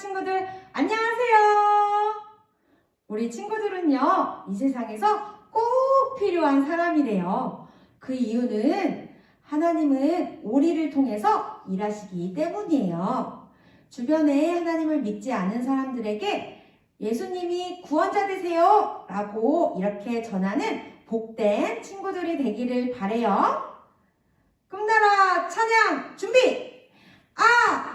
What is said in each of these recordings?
친구들 안녕하세요. 우리 친구들은요, 이 세상에서 꼭 필요한 사람이래요. 그 이유는 하나님은 우리를 통해서 일하시기 때문이에요. 주변에 하나님을 믿지 않은 사람들에게 예수님이 구원자 되세요 라고 이렇게 전하는 복된 친구들이 되기를 바래요. 꿈나라 찬양 준비! 아!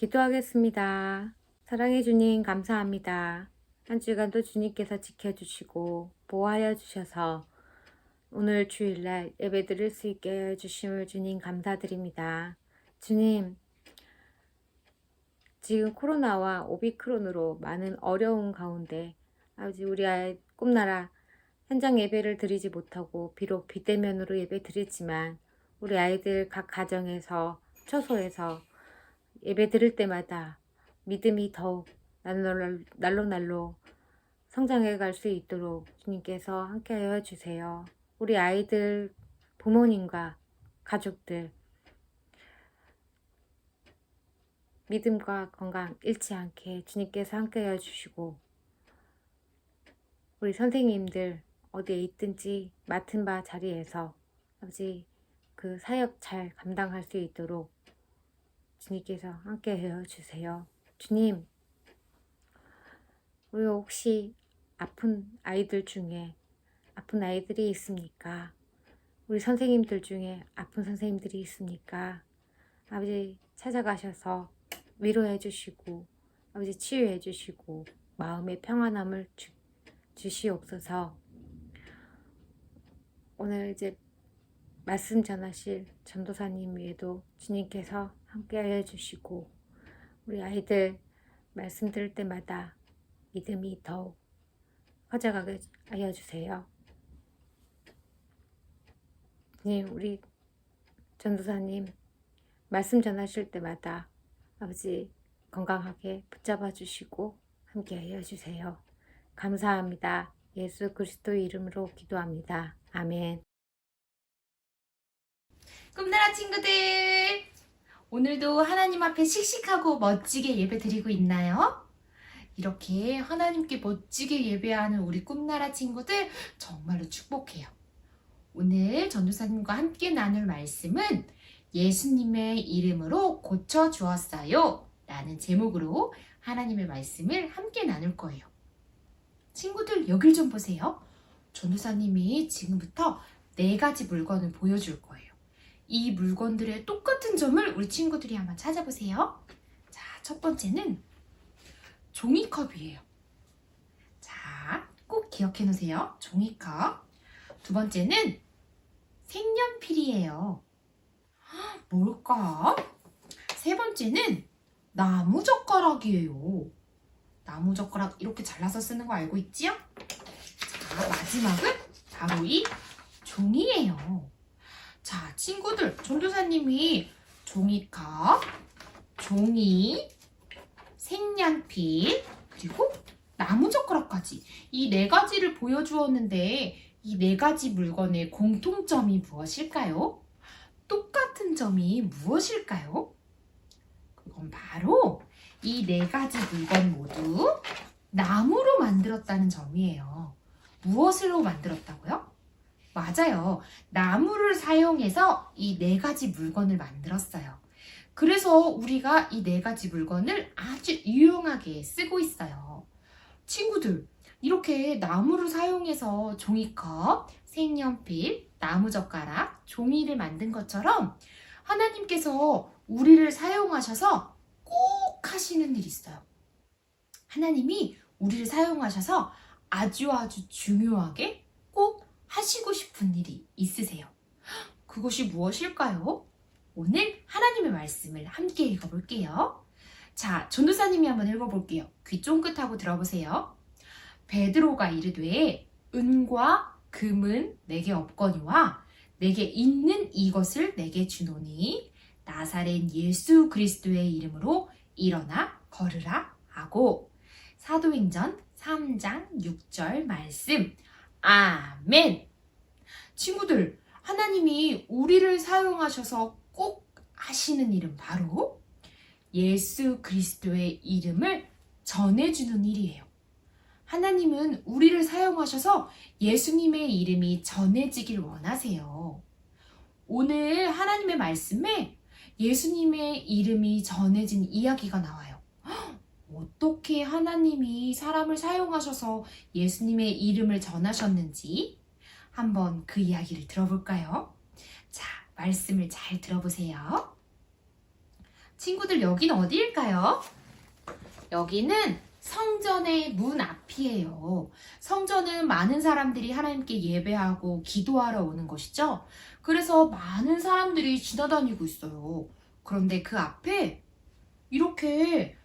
기도하겠습니다. 사랑해 주님 감사합니다. 한 주간도 주님께서 지켜주시고 보호하여 주셔서 오늘 주일날 예배 드릴 수 있게 해주심을 주님 감사드립니다. 주님, 지금 코로나와 오비크론으로 많은 어려운 가운데 아버지 우리 아이 꿈나라 현장 예배를 드리지 못하고 비록 비대면으로 예배 드리지만 우리 아이들 각 가정에서 처소에서 예배 드릴 때마다 믿음이 더욱 날로 날로, 날로 성장해 갈 수 있도록 주님께서 함께하여 주세요. 우리 아이들 부모님과 가족들 믿음과 건강 잃지 않게 주님께서 함께하여 주시고 우리 선생님들 어디에 있든지 맡은 바 자리에서 아버지 그 사역 잘 감당할 수 있도록 주님께서 함께 해 주세요. 주님, 우리 혹시 아픈 아이들 중에 아픈 아이들이 있습니까? 우리 선생님들 중에 아픈 선생님들이 있습니까? 아버지 찾아가셔서 위로해 주시고 아버지 치유해 주시고 마음의 평안함을 주, 주시옵소서. 오늘 이제 말씀 전하실 전도사님 외에도 주님께서 함께 하여 주시고 우리 아이들 말씀 들을 때마다 믿음이 더욱 커져가게 하여 주세요. 주님 우리 전도사님 말씀 전하실 때마다 아버지 건강하게 붙잡아 주시고 함께 하여 주세요. 감사합니다. 예수 그리스도 이름으로 기도합니다. 아멘. 꿈나라 친구들! 오늘도 하나님 앞에 씩씩하고 멋지게 예배 드리고 있나요? 이렇게 하나님께 멋지게 예배하는 우리 꿈나라 친구들 정말로 축복해요. 오늘 전도사님과 함께 나눌 말씀은 예수님의 이름으로 고쳐 주었어요. 라는 제목으로 하나님의 말씀을 함께 나눌 거예요. 친구들 여길 좀 보세요. 전도사님이 지금부터 네 가지 물건을 보여줄 거예요. 이 물건들의 똑같은 점을 우리 친구들이 한번 찾아보세요. 자, 첫 번째는 종이컵이에요. 자, 꼭 기억해 놓으세요. 종이컵. 두 번째는 색연필이에요. 헉, 뭘까? 세 번째는 나무젓가락이에요. 나무젓가락 이렇게 잘라서 쓰는 거 알고 있지요? 자, 마지막은 바로 이 종이에요. 자, 친구들, 전도사님이 종이컵, 종이, 색연필, 그리고 나무젓가락까지 이 네 가지를 보여주었는데 이 네 가지 물건의 공통점이 무엇일까요? 똑같은 점이 무엇일까요? 그건 바로 이 네 가지 물건 모두 나무로 만들었다는 점이에요. 무엇으로 만들었다고요? 맞아요. 나무를 사용해서 이 네 가지 물건을 만들었어요. 그래서 우리가 이 네 가지 물건을 아주 유용하게 쓰고 있어요. 친구들, 이렇게 나무를 사용해서 종이컵, 색연필, 나무젓가락, 종이를 만든 것처럼 하나님께서 우리를 사용하셔서 꼭 하시는 일이 있어요. 하나님이 우리를 사용하셔서 아주 아주 중요하게 꼭 하시고 싶은 일이 있으세요. 그것이 무엇일까요? 오늘 하나님의 말씀을 함께 읽어볼게요. 자, 전도사님이 한번 읽어볼게요. 귀 쫑긋하고 들어보세요. 베드로가 이르되 은과 금은 내게 없거니와 내게 있는 이것을 내게 주노니 나사렛 예수 그리스도의 이름으로 일어나 걸으라 하고 사도행전 3장 6절 말씀 아멘 친구들 하나님이 우리를 사용하셔서 꼭 하시는 일은 바로 예수 그리스도의 이름을 전해주는 일이에요. 하나님은 우리를 사용하셔서 예수님의 이름이 전해지길 원하세요. 오늘 하나님의 말씀에 예수님의 이름이 전해진 이야기가 나와요. 헉, 어떻게 하나님이 사람을 사용하셔서 예수님의 이름을 전하셨는지 한번 그 이야기를 들어볼까요? 자, 말씀을 잘 들어보세요. 친구들, 여기는 어디일까요? 여기는 성전의 문 앞이에요. 성전은 많은 사람들이 하나님께 예배하고 기도하러 오는 것이죠. 그래서 많은 사람들이 지나다니고 있어요. 그런데 그 앞에 이렇게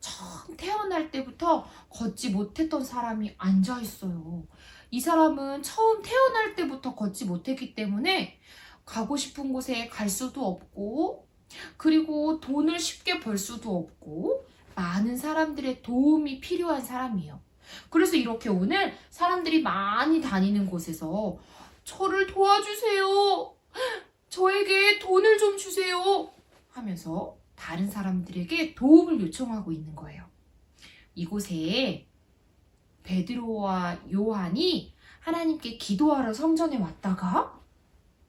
처음 태어날 때부터 걷지 못했던 사람이 앉아 있어요. 이 사람은 처음 태어날 때부터 걷지 못했기 때문에 가고 싶은 곳에 갈 수도 없고, 그리고 돈을 쉽게 벌 수도 없고, 많은 사람들의 도움이 필요한 사람이에요. 그래서 이렇게 오늘 사람들이 많이 다니는 곳에서 저를 도와주세요. 저에게 돈을 좀 주세요. 하면서 다른 사람들에게 도움을 요청하고 있는 거예요. 이곳에 베드로와 요한이 하나님께 기도하러 성전에 왔다가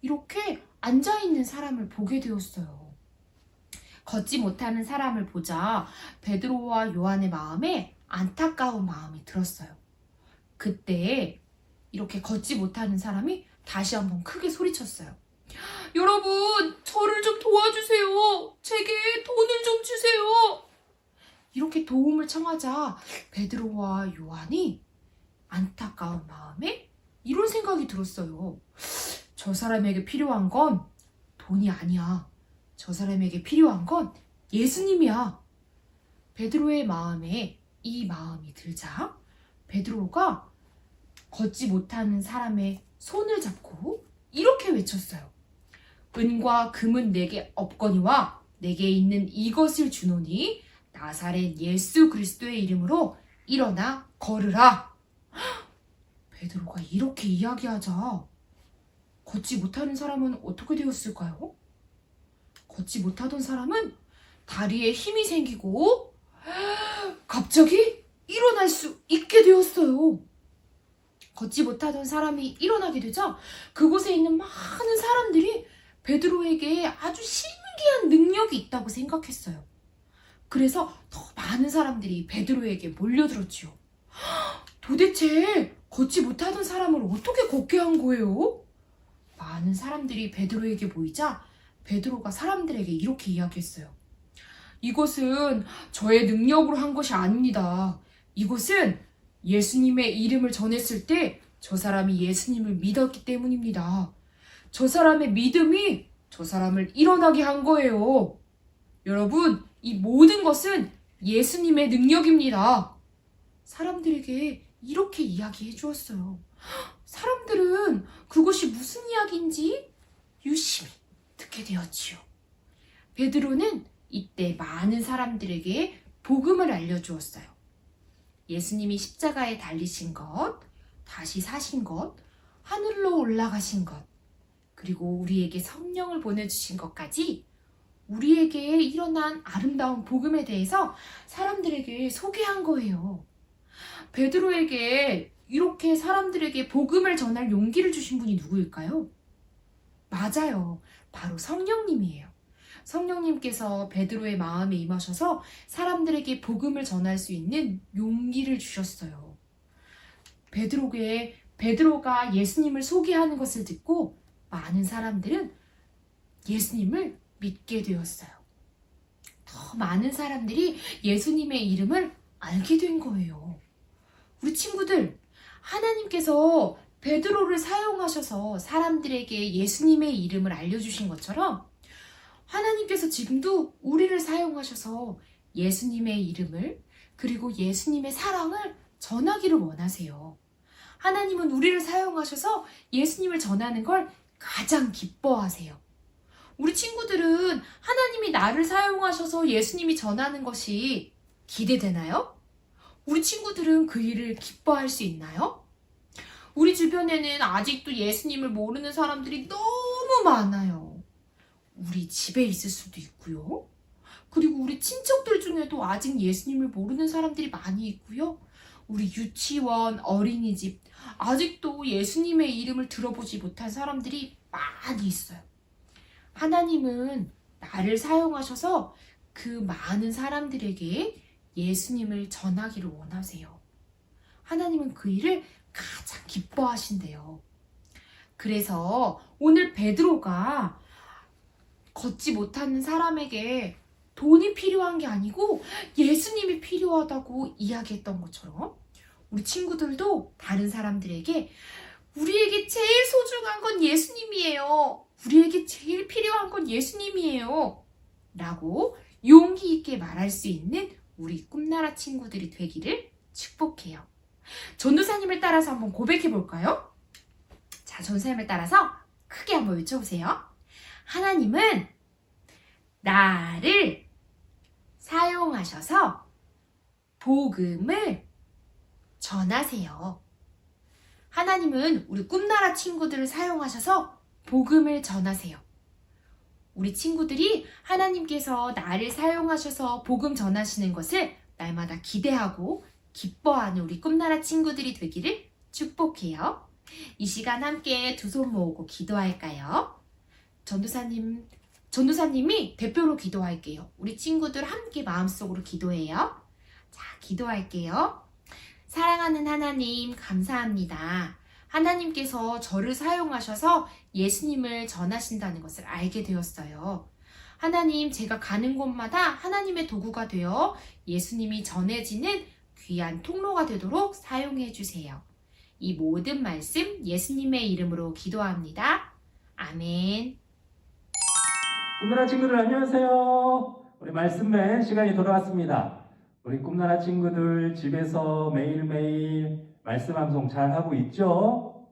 이렇게 앉아 있는 사람을 보게 되었어요. 걷지 못하는 사람을 보자 베드로와 요한의 마음에 안타까운 마음이 들었어요. 그때 이렇게 걷지 못하는 사람이 다시 한번 크게 소리쳤어요. 여러분, 저를 좀 도와주세요. 제게 돈을 좀 주세요. 이렇게 도움을 청하자 베드로와 요한이 안타까운 마음에 이런 생각이 들었어요. 저 사람에게 필요한 건 돈이 아니야. 저 사람에게 필요한 건 예수님이야. 베드로의 마음에 이 마음이 들자 베드로가 걷지 못하는 사람의 손을 잡고 이렇게 외쳤어요. 은과 금은 내게 없거니와 내게 있는 이것을 주노니 나사렛 예수 그리스도의 이름으로 일어나 걸으라. 베드로가 이렇게 이야기하자 걷지 못하는 사람은 어떻게 되었을까요? 걷지 못하던 사람은 다리에 힘이 생기고 갑자기 일어날 수 있게 되었어요. 걷지 못하던 사람이 일어나게 되자 그곳에 있는 많은 사람들이 베드로에게 아주 신기한 능력이 있다고 생각했어요. 그래서 더 많은 사람들이 베드로에게 몰려들었지요. 도대체 걷지 못하던 사람을 어떻게 걷게 한 거예요? 많은 사람들이 베드로에게 모이자 베드로가 사람들에게 이렇게 이야기했어요. 이것은 저의 능력으로 한 것이 아닙니다. 이것은 예수님의 이름을 전했을 때 저 사람이 예수님을 믿었기 때문입니다. 저 사람의 믿음이 저 사람을 일어나게 한 거예요. 여러분, 이 모든 것은 예수님의 능력입니다. 사람들에게 이렇게 이야기해 주었어요. 사람들은 그것이 무슨 이야기인지 유심히 듣게 되었지요. 베드로는 이때 많은 사람들에게 복음을 알려주었어요. 예수님이 십자가에 달리신 것, 다시 사신 것, 하늘로 올라가신 것, 그리고 우리에게 성령을 보내주신 것까지 우리에게 일어난 아름다운 복음에 대해서 사람들에게 소개한 거예요. 베드로에게 이렇게 사람들에게 복음을 전할 용기를 주신 분이 누구일까요? 맞아요. 바로 성령님이에요. 성령님께서 베드로의 마음에 임하셔서 사람들에게 복음을 전할 수 있는 용기를 주셨어요. 베드로에게 베드로가 예수님을 소개하는 것을 듣고 많은 사람들은 예수님을 믿게 되었어요. 더 많은 사람들이 예수님의 이름을 알게 된 거예요. 우리 친구들, 하나님께서 베드로를 사용하셔서 사람들에게 예수님의 이름을 알려주신 것처럼 하나님께서 지금도 우리를 사용하셔서 예수님의 이름을 그리고 예수님의 사랑을 전하기를 원하세요. 하나님은 우리를 사용하셔서 예수님을 전하는 걸 가장 기뻐하세요. 우리 친구들은 하나님이 나를 사용하셔서 예수님이 전하는 것이 기대되나요? 우리 친구들은 그 일을 기뻐할 수 있나요? 우리 주변에는 아직도 예수님을 모르는 사람들이 너무 많아요. 우리 집에 있을 수도 있고요. 그리고 우리 친척들 중에도 아직 예수님을 모르는 사람들이 많이 있고요. 우리 유치원, 어린이집, 아직도 예수님의 이름을 들어보지 못한 사람들이 많이 있어요. 하나님은 나를 사용하셔서 그 많은 사람들에게 예수님을 전하기를 원하세요. 하나님은 그 일을 가장 기뻐하신대요. 그래서 오늘 베드로가 걷지 못하는 사람에게 돈이 필요한 게 아니고 예수님이 필요하다고 이야기했던 것처럼 우리 친구들도 다른 사람들에게 우리에게 제일 소중한 건 예수님이에요. 우리에게 제일 필요한 건 예수님이에요. 라고 용기 있게 말할 수 있는 우리 꿈나라 친구들이 되기를 축복해요. 전도사님을 따라서 한번 고백해 볼까요? 자, 전도사님을 따라서 크게 한번 외쳐보세요. 하나님은 나를 사용하셔서 복음을 전하세요. 하나님은 우리 꿈나라 친구들을 사용하셔서 복음을 전하세요. 우리 친구들이 하나님께서 나를 사용하셔서 복음 전하시는 것을 날마다 기대하고 기뻐하는 우리 꿈나라 친구들이 되기를 축복해요. 이 시간 함께 두 손 모으고 기도할까요? 전도사님, 전도사님이 대표로 기도할게요. 우리 친구들 함께 마음속으로 기도해요. 자, 기도할게요. 사랑하는 하나님, 감사합니다. 하나님께서 저를 사용하셔서 예수님을 전하신다는 것을 알게 되었어요. 하나님, 제가 가는 곳마다 하나님의 도구가 되어 예수님이 전해지는 귀한 통로가 되도록 사용해 주세요. 이 모든 말씀 예수님의 이름으로 기도합니다. 아멘. 꿈나라 친구들 안녕하세요. 우리 말씀맨 시간이 돌아왔습니다. 우리 꿈나라 친구들 집에서 매일매일 말씀 방송 잘 하고 있죠?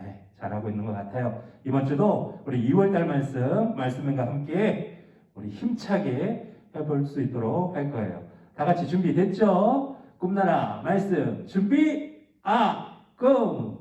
네, 잘 하고 있는 것 같아요. 이번 주도 우리 2월달 말씀 말씀맨과 함께 우리 힘차게 해볼 수 있도록 할 거예요. 다 같이 준비됐죠? 꿈나라 말씀 준비 아 꿈.